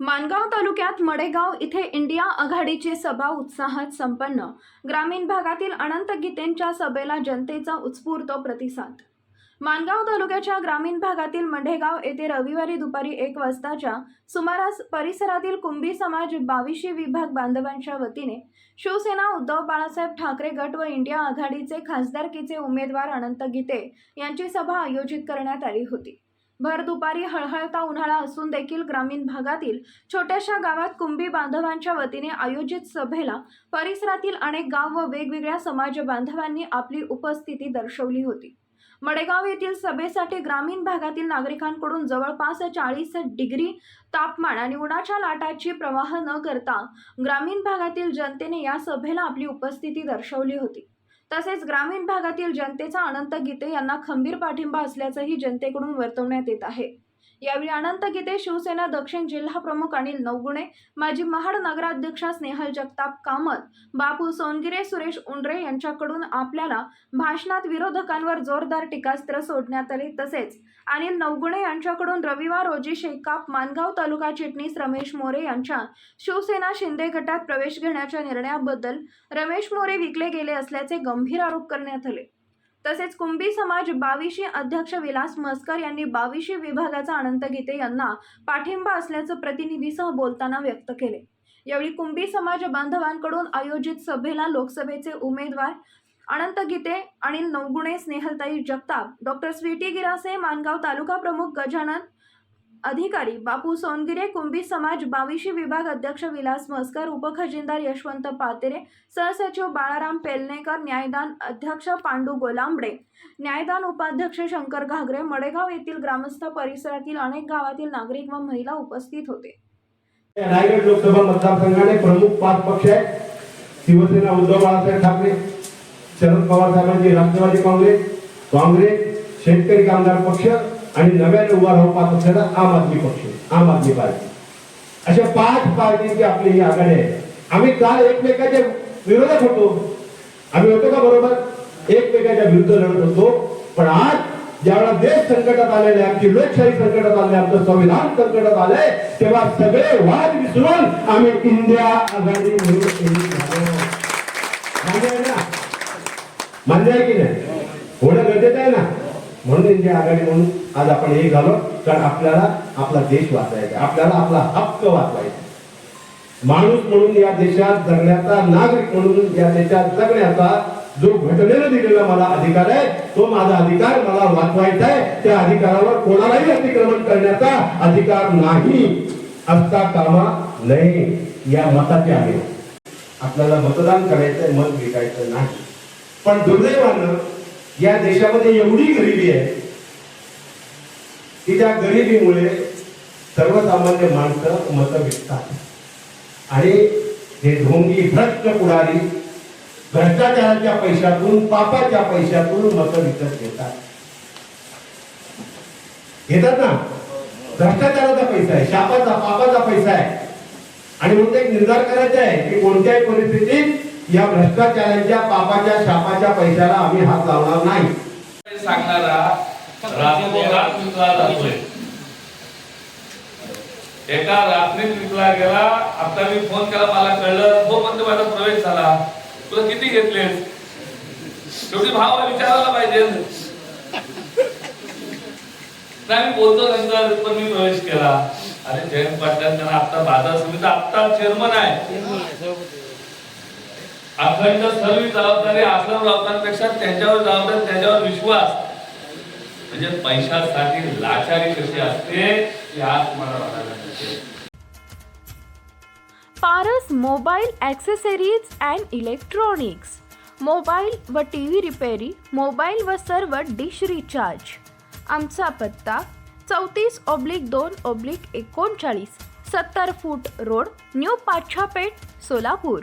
मानगाव तालुक्यात मडेगाव इथे इंडिया आघाडीची सभा उत्साहात संपन्न. ग्रामीण भागातील अनंत गीतेंच्या सभेला जनतेचा उत्स्फूर्त प्रतिसाद. मानगाव तालुक्याच्या ग्रामीण भागातील मंढेगाव येथे रविवारी दुपारी एक वाजताच्या सुमारास परिसरातील कुंभी समाज बावीशी विभाग बांधवांच्या वतीने शिवसेना उद्धव बाळासाहेब ठाकरे गट व इंडिया आघाडीचे खासदारकीचे उमेदवार अनंत गीते यांची सभा आयोजित करण्यात आली होती. भर दुपारी हळहळता उन्हाळा असून देखील ग्रामीण भागातील छोट्याशा गावात कुंभी बांधवांच्या वतीने आयोजित सभेला परिसरातील अनेक गाव व वेगवेगळ्या समाज बांधवांनी आपली उपस्थिती दर्शवली होती. मडेगाव येथील सभेसाठी ग्रामीण भागातील नागरिकांकडून जवळपास चाळीस डिग्री तापमान आणि उन्हाच्या लाटाची प्रवाह न करता ग्रामीण भागातील जनतेने या सभेला आपली उपस्थिती दर्शवली होती. तसेच ग्रामीण भागातील जनतेचा अनंत गीते यांना खंबीर पाठिंबा असल्याचंही जनतेकडून वर्तवण्यात येत आहे. यावेळी अनंत गीते शिवसेना दक्षिण जिल्हा प्रमुख अनिल नवगुणे माजी महाड नगराध्यक्षा स्नेहल जगताप कामत बापू सोनगिरे सुरेश उंडरे यांच्याकडून आपल्याला भाषणात विरोधकांवर जोरदार टीकास्त्र सोडण्यात आले. तसेच अनिल नवगुणे यांच्याकडून रविवार रोजी शेकाप मानगाव तालुका चिटणीस रमेश मोरे यांच्या शिवसेना शिंदे गटात प्रवेश घेण्याच्या निर्णयाबद्दल रमेश मोरे विकले गेले असल्याचे गंभीर आरोप करण्यात आले. तसेच कुंभी समाज बावीशी अध्यक्ष विलास मस्कर यांनी बावीशी विभागाचा अनंत गीते यांना पाठिंबा असल्याचं प्रतिनिधीसह बोलताना व्यक्त केले. यावेळी कुंभी समाज बांधवांकडून आयोजित सभेला लोकसभेचे उमेदवार अनंत गीते आणि नवगुणे स्नेहलताई जगताप डॉक्टर स्वीटी गिरासे मानगाव तालुका प्रमुख गजानन अधिकारी बापू सोनगिरे कुंभी समाज बावीशी विभाग अध्यक्ष विलास मस्कर उपखजिनदार यशवंत पातेरे सहसचिव बाळाराम पेलनेकर न्यायदान अध्यक्ष पांडू गोलांबडे न्यायदान उपाध्यक्ष शंकर घागरे मडेगाव येथील ग्रामस्थ परिसरातील अनेक गावातील नागरिक व महिला उपस्थित होते. रायगड लोकसभा मतदारसंघाने प्रमुख पाच पक्ष आहेत. शिवसेना उद्धव बाळासाहेब ठाकरे शरद पवार साहेबांची राष्ट्रवादी काँग्रेस काँग्रेस शेतकरी कामगार पक्ष आणि नव्याने उभा राहून पाहत पक्षाचा आम आदमी पक्ष आम आदमी पार्टी. अशा पाच पार्टीची आपली ही आघाडी आहे. आम्ही काल एकमेकाच्या विरोधात होतो. आम्ही होतो का बरोबर? एकमेकाच्या विरुद्ध लढत होतो. पण आज ज्यावेळेला देश संकटात आलेले आहे, आमची लोकशाही संकटात आले आमचं संविधान संकटात आलंय तेव्हा सगळे वाद विसरून आम्ही इंडिया आघाडी म्हणून आहे ना? मान्य आहे की नाही? होणं गरजेचं आहे ना? म्हणून इंडिया आघाडी म्हणून आज आपण हे झालो कारण आपल्याला आपला देश वाचवायचा आपल्याला आपला हक्क वाचवायचा माणूस म्हणून या देशात जगण्याचा नागरिक म्हणून या देशात जगण्याचा जो घटनेनं दिलेला मला अधिकार आहे. तो माझा अधिकार मला वाचवायचा आहे. त्या अधिकारावर कोणालाही अतिक्रमण करण्याचा अधिकार नाही. असता कामा नये. या मताचे आहे. आपल्याला मतदान करायचंय मत विकायचं नाही. पण दुर्दैवानं या देशामध्ये एवढी गरिबी आहे की त्या गरिबीमुळे सर्वसामान्य माणसं मतं विकतात आणि हे ढोंगी भ्रष्ट पुढारी भ्रष्टाचाराच्या पैशातून पापाच्या पैशातून मतं विकत घेतात. घेतात ना? भ्रष्टाचाराचा पैसा आहे शापाचा पापाचा पैसा आहे. आणि म्हणून एक निर्धार करायचा आहे की कोणत्याही परिस्थितीत या भ्रष्टाचाराच्या पापाच्या शापाच्या पैशाला आम्ही हात लावणार नाही. सांगणारा रातोरात विकला जातोय एका रात्रीत विकला गेला आता मी फोन केला मला कळलं हो पण माझा प्रवेश झाला. तुला किती घेतले शेवटी भाव विचारायला पाहिजे. नाही मी बोलतो नंतर पण मी प्रवेश केला. अरे जयंत पाटील त्यांना आता बाजार समिती आता चेअरमन आहे. अखंड सर्व जबाबदारी आश्रम राऊतांपेक्षा त्याच्यावर जबाबदारी त्याच्यावर विश्वास. म्हणजे पैशासाठी लाचारी कशी असते हे आज मला बघायला Paras mobile accessories and electronics. Mobile व टी व्ही रिपेरी मोबाईल व सर्व डिश रिचार्ज. आमचा पत्ता चौतीस ऑब्लिक दोन ऑब्लिक एकोणचाळीस सत्तर foot road new Pachhapeth Solapur.